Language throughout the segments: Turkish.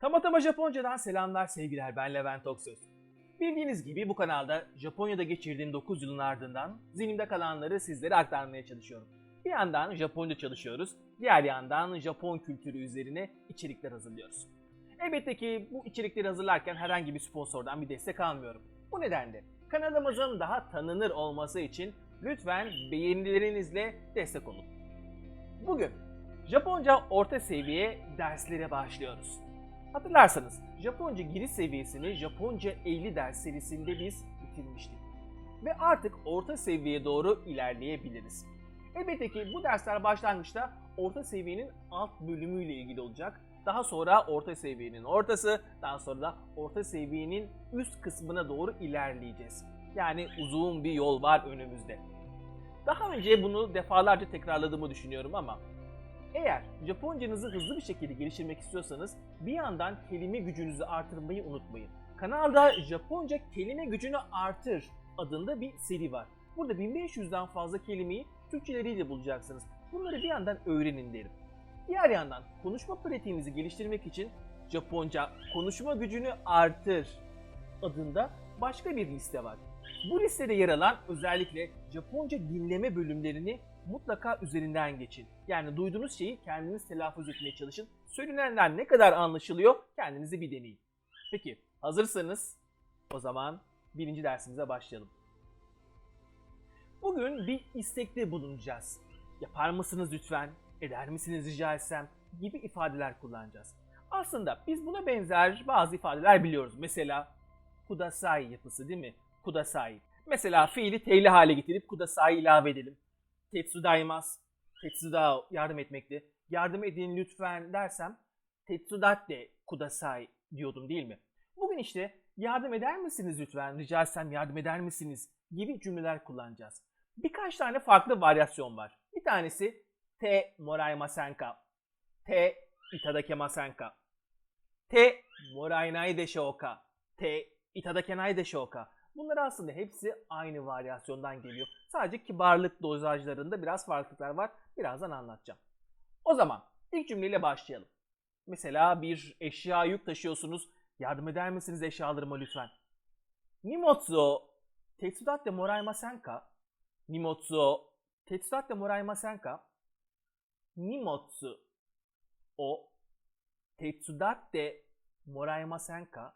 Tamatama Japonca'dan selamlar sevgiler ben Levent Oksöz. Bildiğiniz gibi bu kanalda Japonya'da geçirdiğim 9 yılın ardından zihnimde kalanları sizlere aktarmaya çalışıyorum. Bir yandan Japonca çalışıyoruz, diğer yandan Japon kültürü üzerine içerikler hazırlıyoruz. Elbette ki bu içerikleri hazırlarken herhangi bir sponsordan bir destek almıyorum. Bu nedenle kanalımızın daha tanınır olması için lütfen beğenilerinizle destek olun. Bugün Japonca orta seviye derslere başlıyoruz. Hatırlarsanız Japonca giriş seviyesini Japonca 50 ders serisinde biz bitirmiştik. Ve artık orta seviyeye doğru ilerleyebiliriz. Elbette ki bu dersler başlangıçta orta seviyenin alt bölümüyle ilgili olacak. Daha sonra orta seviyenin ortası, daha sonra da orta seviyenin üst kısmına doğru ilerleyeceğiz. Yani uzun bir yol var önümüzde. Daha önce bunu defalarca tekrarladığımı düşünüyorum ama eğer Japoncanızı hızlı bir şekilde geliştirmek istiyorsanız bir yandan kelime gücünüzü artırmayı unutmayın. Kanalda Japonca kelime gücünü artır adında bir seri var. Burada 1500'den fazla kelimeyi Türkçeleriyle bulacaksınız. Bunları bir yandan öğrenin derim. Diğer yandan konuşma pratiğinizi geliştirmek için Japonca konuşma gücünü artır adında başka bir liste var. Bu listede yer alan özellikle Japonca dinleme bölümlerini mutlaka üzerinden geçin. Yani duyduğunuz şeyi kendiniz telaffuz etmeye çalışın. Söylenenler ne kadar anlaşılıyor kendinizi bir deneyin. Peki hazırsanız o zaman birinci dersimize başlayalım. Bugün bir istekte bulunacağız. Yapar mısınız lütfen? Eder misiniz rica etsem? gibi ifadeler kullanacağız. Aslında biz buna benzer bazı ifadeler biliyoruz. Mesela kudasai yapısı değil mi? Kudasai. Mesela fiili teyli hale getirip kudasai ilave edelim. Tetsudaimasu. Tetsuda yardım etmekti. Yardım edin lütfen dersem tetsudatte kudasai diyordum değil mi? Bugün işte yardım eder misiniz lütfen, rica etsem yardım eder misiniz gibi cümleler kullanacağız. Birkaç tane farklı varyasyon var. Bir tanesi te moraimasen ka, te itadakemasen ka, te morainai deshou ka, te itadakenai deshou ka. Bunlar aslında hepsi aynı varyasyondan geliyor. Sadece kibarlık dozajlarında biraz farklılıklar var. Birazdan anlatacağım. O zaman ilk cümleyle başlayalım. Mesela bir eşya yük taşıyorsunuz. Yardım eder misiniz eşyalarıma lütfen? Nimotsu tetsudatte moraimasen ka? Nimotsu tetsudatte moraimasen ka? Nimotsu o tetsudatte moraimasen ka?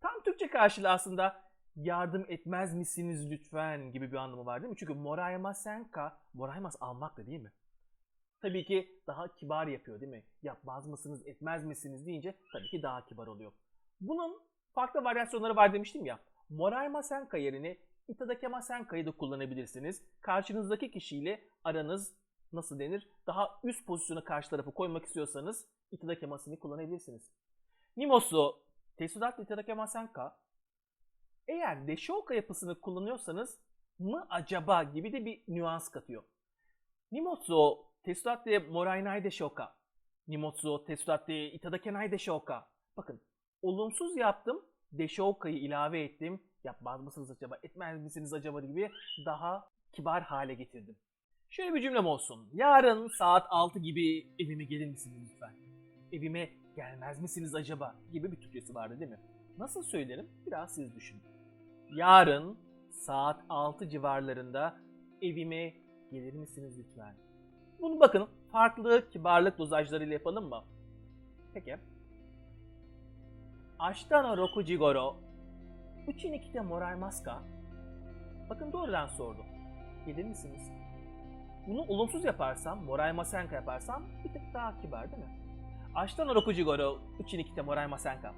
Tam Türkçe karşılığı aslında yardım etmez misiniz lütfen gibi bir anlamı var değil mi? Çünkü moraimasen ka, moraimas almak da değil mi? Tabii ki daha kibar yapıyor değil mi? Yapmaz mısınız, etmez misiniz deyince tabii ki daha kibar oluyor. Bunun farklı varyasyonları var demiştim ya. Moraimasen ka yerine itadakemasen ka'yı da kullanabilirsiniz. Karşınızdaki kişiyle aranız nasıl denir? Daha üst pozisyona karşı tarafı koymak istiyorsanız itadakemasını kullanabilirsiniz. Nimosu tesudatte itadakemasen ka eğer Deshoka yapısını kullanıyorsanız mı acaba gibi de bir nüans katıyor. Nimotsu o tesudatte morainai deshoka. Nimotsu o tesudatte itadakenai deshoka. Bakın olumsuz yaptım. Deshoka'yı ilave ettim. Yapmaz mısınız acaba, etmez misiniz acaba gibi daha kibar hale getirdim. Şöyle bir cümlem olsun. Yarın saat 6 gibi evime gelir misiniz lütfen? Evime gelmez misiniz acaba gibi bir Türkçesi vardı değil mi? Nasıl söylerim? Biraz siz düşünün. Yarın saat 6 civarlarında evime gelir misiniz lütfen? Bunu bakın farklı kibarlık dozajlarıyla yapalım mı? Peki. Ashita no 6 ji goro uchi ni kite moraimasu ka? Bakın doğrudan sordum. Gelir misiniz? Bunu olumsuz yaparsam, moraimasen ka yaparsam bir tık daha kibar değil mi? Ashita no 6 ji goro uchi ni kite moraimasen ka?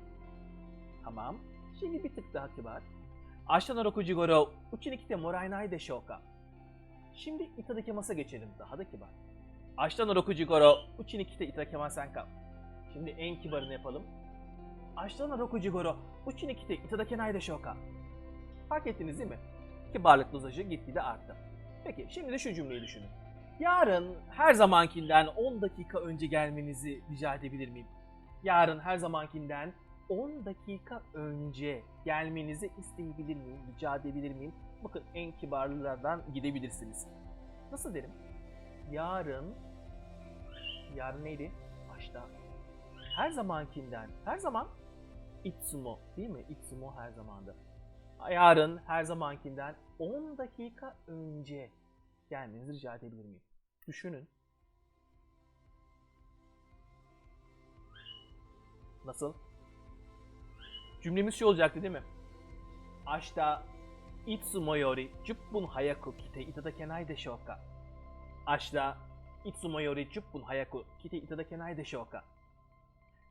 Tamam. Şimdi bir tık daha kibar. 明日の6時頃、うちに来てもらえないでしょうか Şimdi itadakemas'a geçelim. Daha da kibar. 明日の6時頃、うちに来ていただけませんか Şimdi en kibarını yapalım. 明日の6時頃、うちに来ていただけないでしょうか Fark ettiniz değil mi? Kibarlık dozajı gitgide arttı. Peki şimdi de şu cümleyi düşünün. Yarın her zamankinden 10 dakika önce gelmenizi rica edebilir miyim? Yarın her zamankinden 10 dakika önce gelmenizi isteyebilir miyim, rica edebilir miyim? Bakın en kibarlardan gidebilirsiniz. Nasıl derim? Yarın, yarın neydi? Başta her zamankinden, her zaman itsumo değil mi? Itsumo her zamanda. Yarın her zamankinden 10 dakika önce gelmenizi rica edebilir miyim? Düşünün. Nasıl? Cümlemiz şu olacaktı değil mi? Ashita itsumo yori 10分早く来ていただけないでしょうか明日いつもより10分早く来ていただけないでしょうか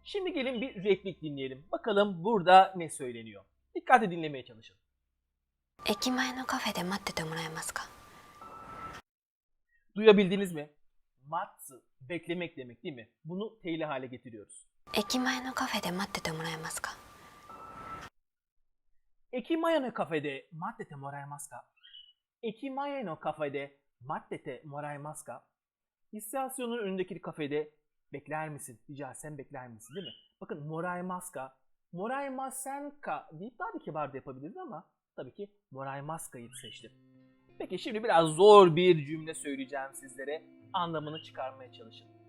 Şimdi gelin bir replik dinleyelim. Bakalım burada ne söyleniyor. Dikkatli dinlemeye çalışın. 駅前のカフェで待っててもらえますか Duyabildiniz mi? Matsu, beklemek demek değil mi? Bunu teyli hale getiriyoruz. 駅前のカフェで待っててもらえますか Ekimaye no kafede mattete moraimasu ka? Ekimaye no kafede mattete moraimasu ka? İstasyonun önündeki kafede bekler misin? Rica etsem bekler misin değil mi? Bakın moraimasu ka, moraimasen ka deyip daha da kibar da yapabiliriz ama tabii ki moraimasu ka'yı seçtim. Peki şimdi biraz zor bir cümle söyleyeceğim sizlere. Anlamını çıkarmaya çalışın.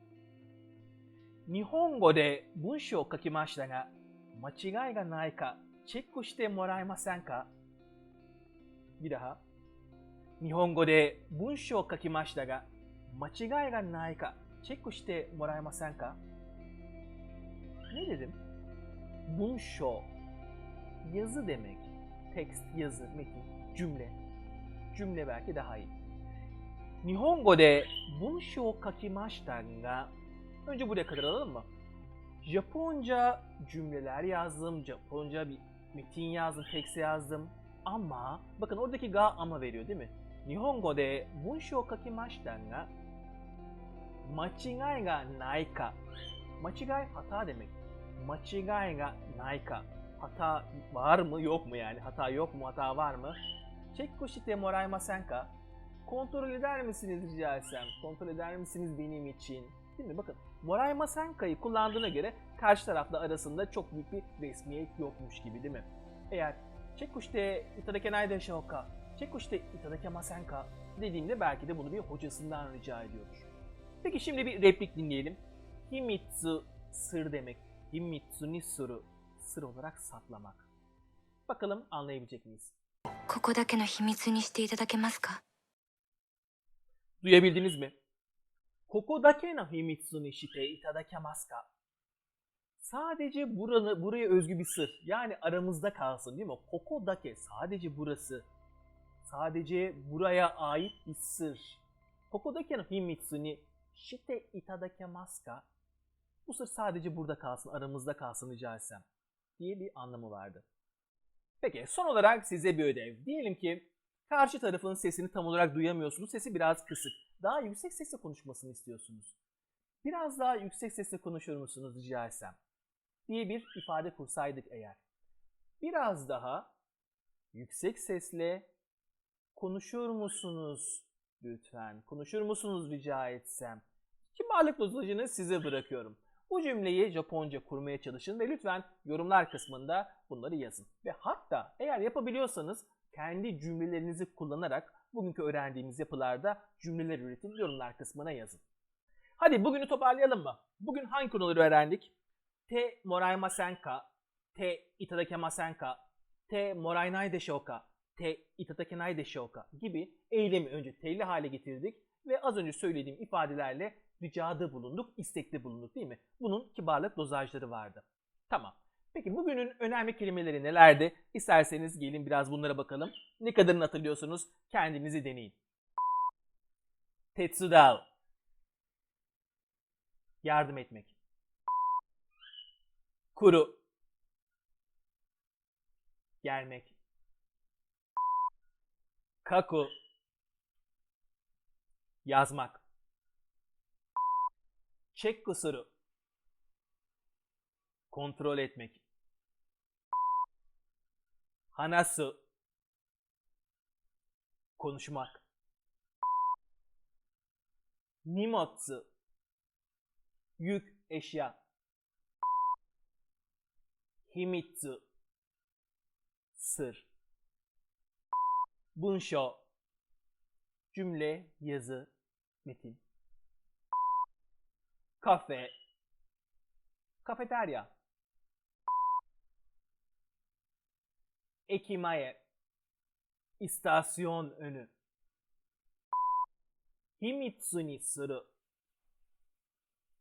日本語で文章を書きま したが、間違いがないかチェックしてもらえませんかビラハ日本語で文章を書きましたが、間違いがないかチェックしてもらえませんか Ne dedim? 文章 yazı demek. Text, yazı, metin, cümle. Cümle belki daha iyi. 日本語で文章を書きましたが Önce buraya kadar alalım mı? Japonca cümleler yazdım, Japonca bir metin yazdım, text yazdım. Ama bakın oradaki ga ama veriyor değil mi? Nihongo de bunshou o kakimashita ga machigai ga nai ka. Machigai hata demek. Machigai ga nai ka. Hata var mı yok mu yani? Hata yok mu? Hata var mı? Chekko shite moraimasen ka? Kontrol eder misiniz rica etsem? Kontrol eder misiniz benim için? Değil mi? Bakın Moraima Senka'yı kullandığına göre karşı tarafla arasında çok büyük bir resmiyet yokmuş gibi değil mi? Eğer Çekuşte itadakenai deşou ka, Çekuşte itadakemasen ka dediğimde belki de bunu bir hocasından rica ediyordur. Peki şimdi bir replik dinleyelim. Himitsu sır demek. Himitsu ni suru sır olarak saklamak. Bakalım anlayabilecek miyiz? ここだけの秘密にしていただけますか Duyabildiniz mi? Koko dake no himitsu ni shite itadakemasu ka? Sadece buranı, buraya özgü bir sır. Yani aramızda kalsın değil mi? Koko dake sadece burası. Sadece buraya ait bir sır. Koko dake no himitsu ni shite itadakemasu ka? Bu sır sadece burada kalsın, aramızda kalsın rica etsem. Diye bir anlamı vardı. Peki son olarak size bir ödev. Diyelim ki karşı tarafın sesini tam olarak duyamıyorsunuz. Sesi biraz kısık. Daha yüksek sesle konuşmasını istiyorsunuz. Biraz daha yüksek sesle konuşur musunuz rica etsem? Diye bir ifade kursaydık eğer. Biraz daha yüksek sesle konuşur musunuz lütfen? Konuşur musunuz rica etsem? Kibarlık dozajını size bırakıyorum. Bu cümleyi Japonca kurmaya çalışın ve lütfen yorumlar kısmında bunları yazın. Ve hatta eğer yapabiliyorsanız kendi cümlelerinizi kullanarak bugünkü öğrendiğimiz yapılarda cümleler üretin yorumlar kısmına yazın. Hadi bugünü toparlayalım mı? Bugün hangi konuları öğrendik? Te moraimasen ka, te itadakemasen ka, te morainai deşou ka, te itadakenai ka gibi eylemi önce teyli hale getirdik ve az önce söylediğim ifadelerle ricada bulunduk, istekte bulunduk değil mi? Bunun kibarlık dozajları vardı. Tamam. Peki bugünün önemli kelimeleri nelerdi? İsterseniz gelin biraz bunlara bakalım. Ne kadarını hatırlıyorsunuz? Kendinizi deneyin. Tetsudao. Yardım etmek. Kuru. Gelmek. Kaku. Yazmak. Çek kusuru. Kontrol etmek. Hanasu. Konuşmak. Nimotsu. Yük, eşya. Himitsu. Sır. Bunshou. Cümle, yazı, metin. Kafe. Kafeterya. Ekimae. İstasyon önü. Himitsu ni suru.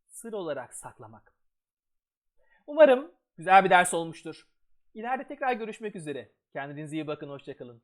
Sır olarak saklamak. Umarım güzel bir ders olmuştur. İleride tekrar görüşmek üzere. Kendinize iyi bakın, hoşçakalın.